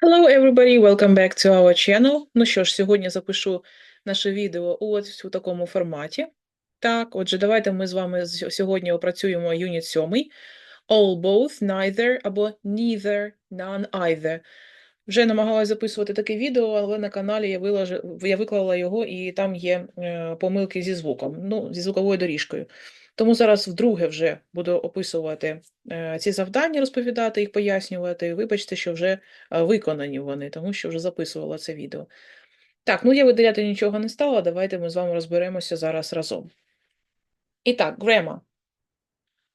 Hello everybody, welcome back to our channel. Ну що ж, сьогодні запишу наше відео ось у такому форматі. Так, отже, давайте ми з вами сьогодні опрацюємо юніт 7. All, both, neither або neither, none, either. Вже намагалась записувати таке відео, але на каналі я, вилаж... я виклала його, і там є е, помилки зі звуком, ну, зі звуковою доріжкою. Тому зараз вдруге вже буду описувати е, ці завдання, розповідати їх, пояснювати. Вибачте, що вже е, виконані вони, тому що вже записувала це відео. Так, ну я видаляти нічого не стала, давайте ми з вами розберемося зараз разом. І так, grammar.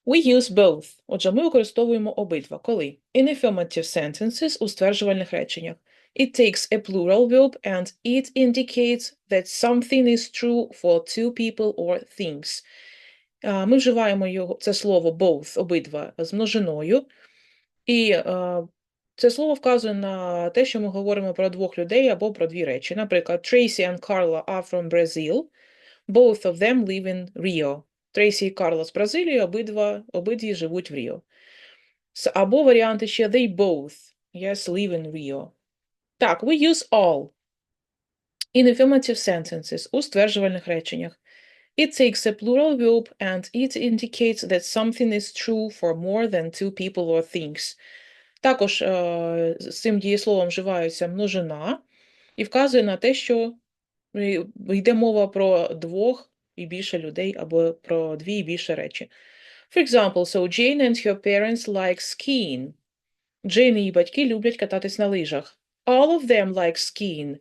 We use both. Отже, ми використовуємо обидва. Коли? In affirmative sentences у стверджувальних реченнях. It takes a plural verb and it indicates that something is true for two people or things. Ми вживаємо його, це слово both, обидва, з множиною. І е, це слово вказує на те, що ми говоримо про двох людей або про дві речі. Наприклад, Tracy and Carla are from Brazil. Both of them live in Rio. Трейсі і Карла з Бразилії, обидва, обидві живуть в Ріо. Або варіанти ще they both, yes, live in Rio. Так, we use all in affirmative sentences у стверджувальних реченнях. It takes a plural verb and it indicates that something is true for more than two people or things. Також е, з цим дієсловом вживається множина і вказує на те, що е, йде мова про двох і більше людей або про дві і більше речі. For example, so Jane and her parents like skiing. Джейн і її батьки люблять кататись на лижах. All of them like skiing.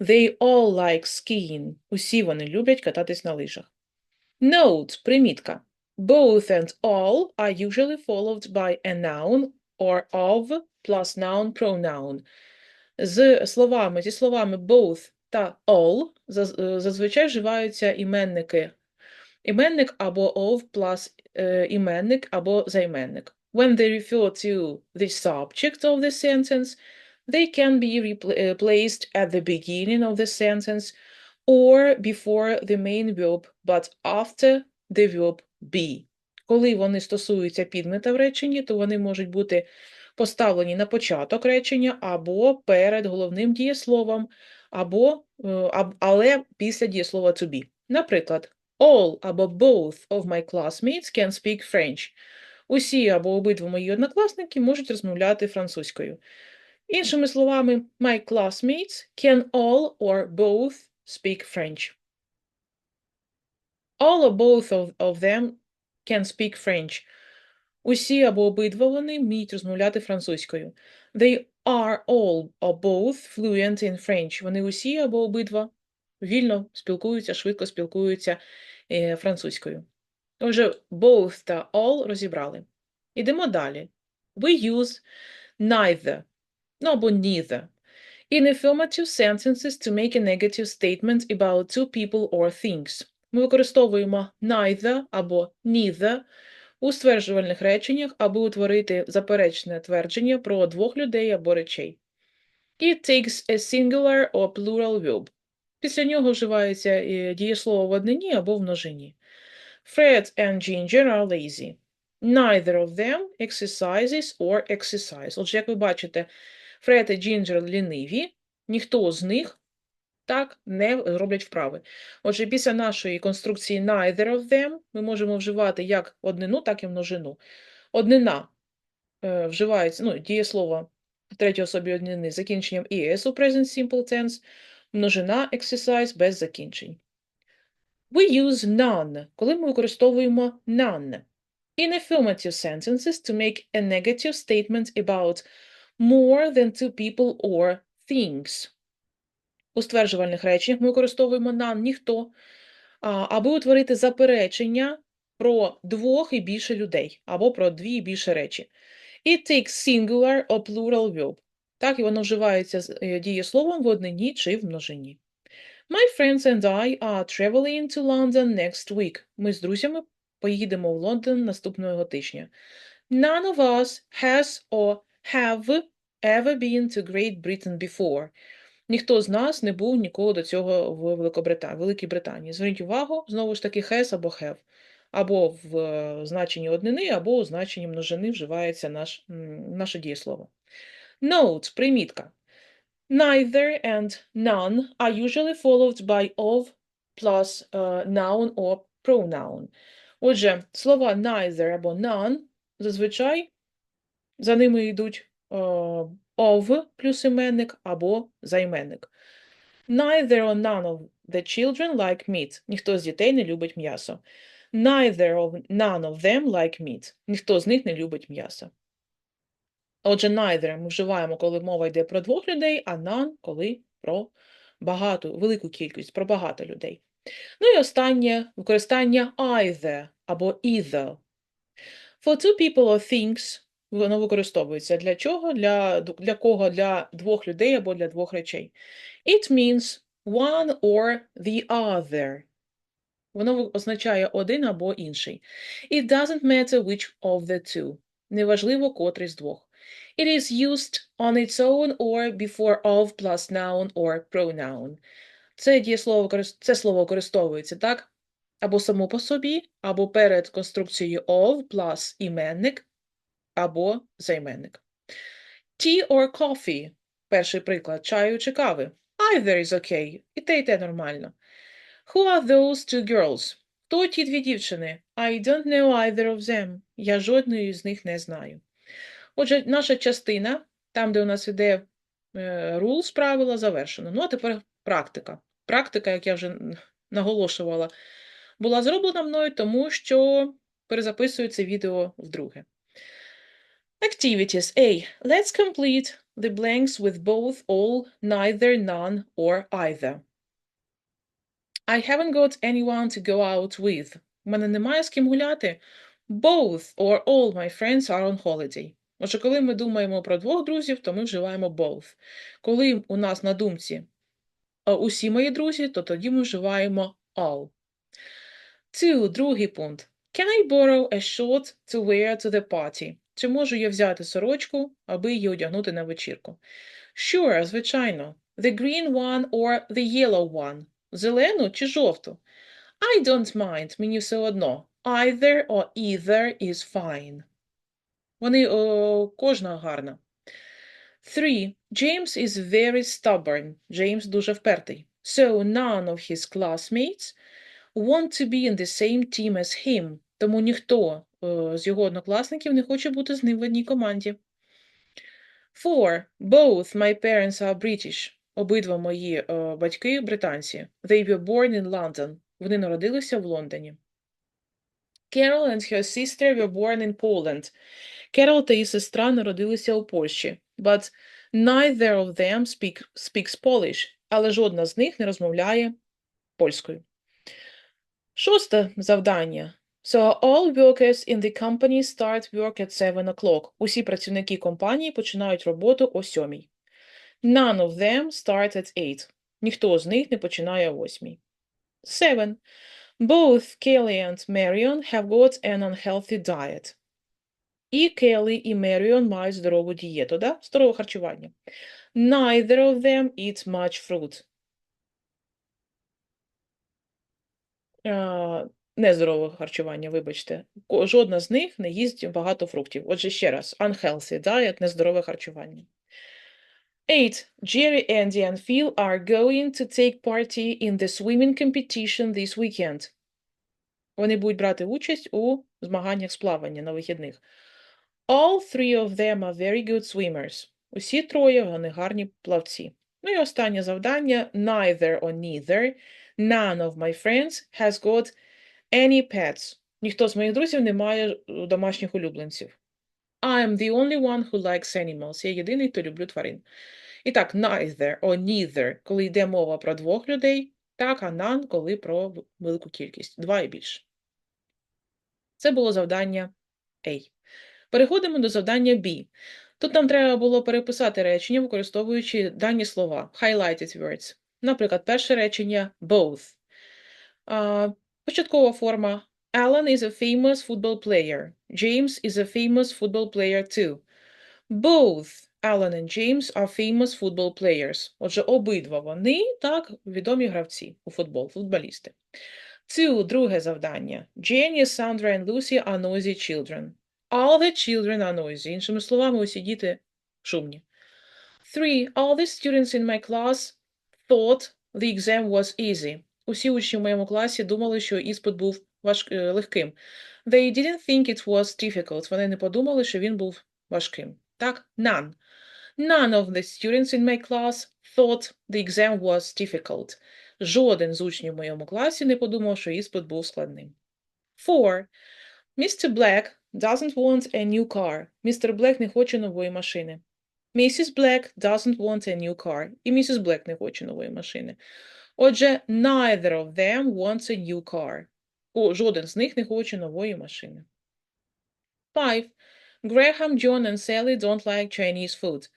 They all like skiing. Усі вони люблять кататись на лижах. Note, примітка. Both and all are usually followed by a noun or of plus noun pronoun. З словами, зі словами both та all заз- е, зазвичай вживаються іменники. Іменник або of plus е, іменник або займенник. When they refer to the subject of the sentence, they can be repl- е, placed at the beginning of the sentence or before the main verb, but after the verb be. Коли вони стосуються підмета в реченні, то вони можуть бути поставлені на початок речення або перед головним дієсловом, або, е, але після дієслова to be. Наприклад, all або both of my classmates can speak French. Усі або обидва мої однокласники можуть розмовляти французькою. Іншими словами, my classmates can all or both speak French. All or both of, of them can speak French. Усі або обидва вони вміють розмовляти французькою. They are all or both fluent in French. Вони усі або обидва вільно спілкуються, швидко спілкуються е, французькою. Отже, both та all розібрали. Ідемо далі. We use neither, ну або neither. In affirmative sentences to make a negative statement about two people or things. Ми використовуємо neither або neither у стверджувальних реченнях, аби утворити заперечне твердження про двох людей або речей. It takes a singular or plural verb. Після нього вживається е, дієслово в однині або в множині. Fred and Ginger are lazy. Neither of them exercises or exercise. Отже, як ви бачите, Фред і Джінджер ліниві, ніхто з них так не роблять вправи. Отже, після нашої конструкції neither of them ми можемо вживати як однину, так і множину. Однина е, вживається, ну, дієслово третій особі однини з закінченням «es» у present simple tense, множина exercise без закінчень. We use none, коли ми використовуємо none. In affirmative sentences to make a negative statement about more than two people or things. У стверджувальних реченнях ми використовуємо none, ніхто, аби утворити заперечення про двох і більше людей, або про дві і більше речі. It takes singular or plural verb. Так, і воно вживається з е, дієсловом в однині чи в множині. My friends and I are traveling to London next week. Ми з друзями поїдемо в Лондон наступного тижня. None of us has or have ever been to Great Britain before. Ніхто з нас не був ніколи до цього в Великобританії, Великій Британії. Зверніть увагу, знову ж таки, has або have. Або в е, значенні однини, або у значенні множини вживається наш, наше дієслово. Note, примітка. Neither and none are usually followed by of plus е, noun or pronoun. Отже, слова neither або none зазвичай за ними йдуть е, of плюс іменник або займенник. Neither or none of the children like meat. Ніхто з дітей не любить м'ясо. Neither of none of them like meat. Ніхто з них не любить м'ясо. Отже, neither ми вживаємо, коли мова йде про двох людей, а none, коли про багату, велику кількість, про багато людей. Ну і останнє використання either або either. For two people or things воно використовується для чого? Для, для кого? Для двох людей або для двох речей. It means one or the other. Воно означає один або інший. It doesn't matter which of the two. Неважливо, котрий з двох. It is used on its own or before of plus noun or pronoun. Це дієслово це слово використовується так? Або само по собі, або перед конструкцією of plus іменник, або займенник. Tea or coffee. Перший приклад чаю чи кави. Either is okay. І те, і те нормально. Who are those two girls? Хто ті дві дівчини? I don't know either of them. Я жодної з них не знаю. Отже, наша частина, там, де у нас іде е, rules, правила, завершено. Ну, а тепер практика. Практика, як я вже наголошувала, була зроблена мною, тому що перезаписую це відео вдруге. Activities A. Let's complete the blanks with both, all, neither, none, or either. I haven't got anyone to go out with. У мене немає з ким гуляти. Both or all my friends are on holiday. Отже, коли ми думаємо про двох друзів, то ми вживаємо both. Коли у нас на думці усі мої друзі, то тоді ми вживаємо all. Two. Другий пункт. Can I borrow a shirt to wear to the party? Чи можу я взяти сорочку, аби її одягнути на вечірку? Sure, звичайно. The green one or the yellow one. Зелену чи жовту? I don't mind, мені все одно. Either or either is fine. Вони о, кожна гарна. Three. James is very stubborn. Джеймс дуже впертий. So none of his classmates want to be in the same team as him. Тому ніхто з його однокласників не хоче бути з ним в одній команді. Four. Both my parents are British. Обидва мої о, батьки британці. They were born in London. Вони народилися в Лондоні. Carol and her sister were born in Poland. Керол та її сестра народилися у Польщі. But neither of them speak, speaks Polish, але жодна з них не розмовляє польською. Шосте завдання. So all workers in the company start work at 7 o'clock. Усі працівники компанії починають роботу о 7. None of them start at 8. Ніхто з них не починає о 8. 7. Both Kelly and Marion have got an unhealthy diet. І Келлі, і Меріон мають здорову дієту, да? здорове харчування. Neither of them eat much fruit. Uh, нездорове харчування, вибачте. Жодна з них не їсть багато фруктів. Отже, ще раз, unhealthy diet, нездорове харчування. 8. Jerry, Andy and Phil are going to take party in the swimming competition this weekend. Вони будуть брати участь у змаганнях з плавання на вихідних. All three of them are very good swimmers. Усі троє вони гарні плавці. Ну і останнє завдання: neither or neither. None of my friends has got any pets. Ніхто з моїх друзів не має домашніх улюбленців. I am the only one who likes animals. Я єдиний, хто люблю тварин. І так, neither or neither, коли йде мова про двох людей, так, а none, коли про велику кількість. Два і більше. Це було завдання A. Переходимо до завдання B. Тут нам треба було переписати речення, використовуючи дані слова highlighted words. Наприклад, перше речення both. Uh, початкова форма Alan is a famous football player. James is a famous football player too. Both Alan and James are famous football players. Отже, обидва вони так відомі гравці у футбол, футболісти. Two – друге завдання. Jenny, Sandra and Lucy are noisy children. All the children are noisy. Іншими словами, усі діти шумні. Three. All the students in my class thought the exam was easy. Усі учні в моєму класі думали, що іспит був важ... е, легким. They didn't think it was difficult. Вони не подумали, що він був важким. Так? None. None of the students in my class thought the exam was difficult. Жоден з учнів в моєму класі не подумав, що іспит був складним. Four. Mr. Black doesn't want a new car. Містер Блек не хоче нової машини. Mrs. Black doesn't want a new car. І місіс Блек не хоче нової машини. Отже, neither of them wants a new car. О, жоден з них не хоче нової машини. Five. Graham, John and Sally don't like Chinese food.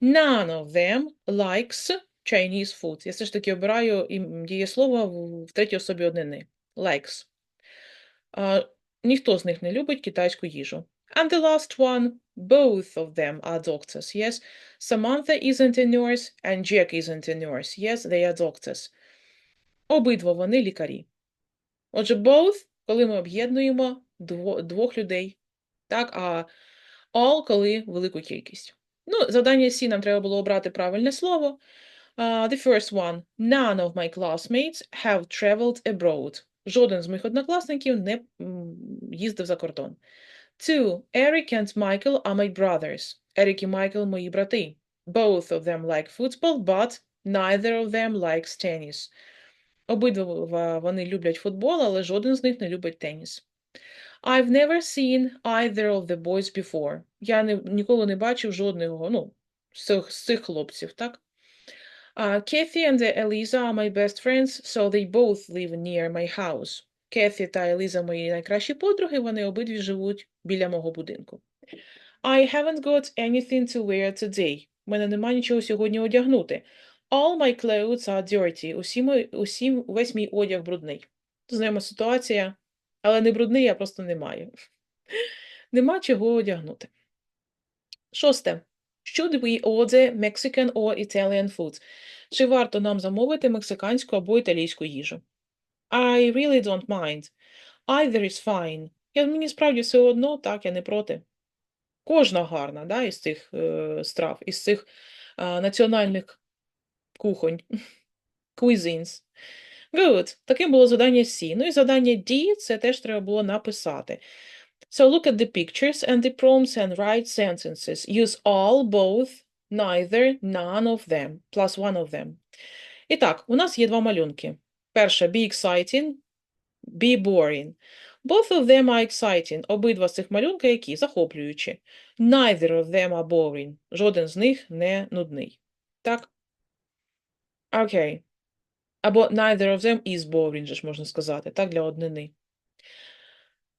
None of them likes Chinese food. Я все ж таки обираю дієслово в третій особі однини. Likes. А, ніхто з них не любить китайську їжу. And the last one, both of them are doctors, yes? Samantha isn't a nurse and Jack isn't a nurse, yes? They are doctors. Обидва вони лікарі. Отже, both, коли ми об'єднуємо дво, двох людей, так, а all, коли велику кількість. Ну, завдання C нам треба було обрати правильне слово. Uh, the first one. None of my classmates have traveled abroad. Жоден з моїх однокласників не їздив за кордон. Two. Eric and Michael are my brothers. Ерік і Майкл – мої брати. Both of them like football, but neither of them likes tennis. Обидва вони люблять футбол, але жоден з них не любить теніс. I've never seen either of the boys before. Я не, ніколи не бачив жодного, ну, з цих, з цих хлопців, так? Uh, Kathy and Eliza are my best friends, so they both live near my house. Кеті та Еліза мої найкращі подруги, вони обидві живуть біля мого будинку. I haven't got anything to wear today. У мене нема нічого сьогодні одягнути. All my clothes are dirty. Усі мої, усі, весь мій одяг брудний. Знайома ситуація, але не брудний, я просто не маю. Нема чого одягнути. Шосте. Should we order Mexican or Italian food? Чи варто нам замовити мексиканську або італійську їжу? I really don't mind. Either is fine. Я, мені справді все одно, так, я не проти. Кожна гарна, да, із цих е, страв, із цих е, національних кухонь. Cuisines. Good. Таким було завдання C. Ну і завдання D, це теж треба було написати. So look at the pictures and the prompts and write sentences. Use all, both, neither, none of them, plus one of them. І так, у нас є два малюнки. Перше, be exciting, be boring. Both of them are exciting. Обидва з цих малюнка які? Захоплюючі. Neither of them are boring. Жоден з них не нудний. Так? Окей. Або neither of them is boring, же ж можна сказати, так, для однини.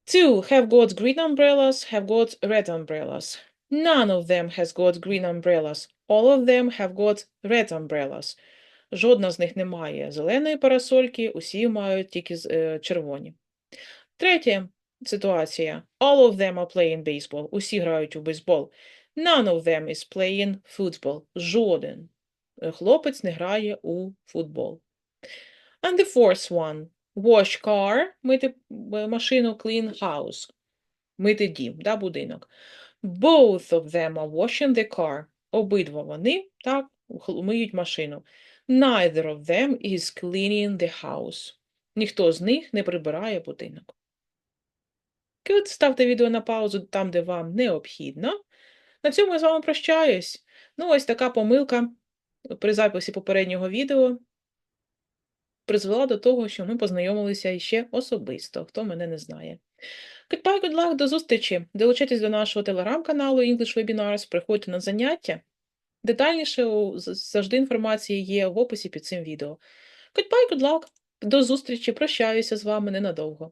Two have got green umbrellas, have got red umbrellas. None of them has got green umbrellas. All of them have got red umbrellas. Жодна з них не має зеленої парасольки, усі мають тільки е, червоні. Третя ситуація. All of them are playing baseball. Усі грають у бейсбол. None of them is playing football. Жоден е, хлопець не грає у футбол. And the fourth one. Wash car, мити е, машину, clean house. Мити дім, да, будинок. Both of them are washing the car. Обидва вони, так, миють машину. Neither of them is cleaning the house. Ніхто з них не прибирає будинок. Good. Ставте відео на паузу там, де вам необхідно. На цьому я з вами прощаюсь. Ну, ось така помилка при записі попереднього відео призвела до того, що ми познайомилися іще особисто, хто мене не знає. Goodbye, good luck, до зустрічі! Долучайтесь до нашого телеграм-каналу English Webinars, приходьте на заняття. Детальніше завжди інформація є в описі під цим відео. Goodbye, good luck! До зустрічі, прощаюся з вами ненадовго.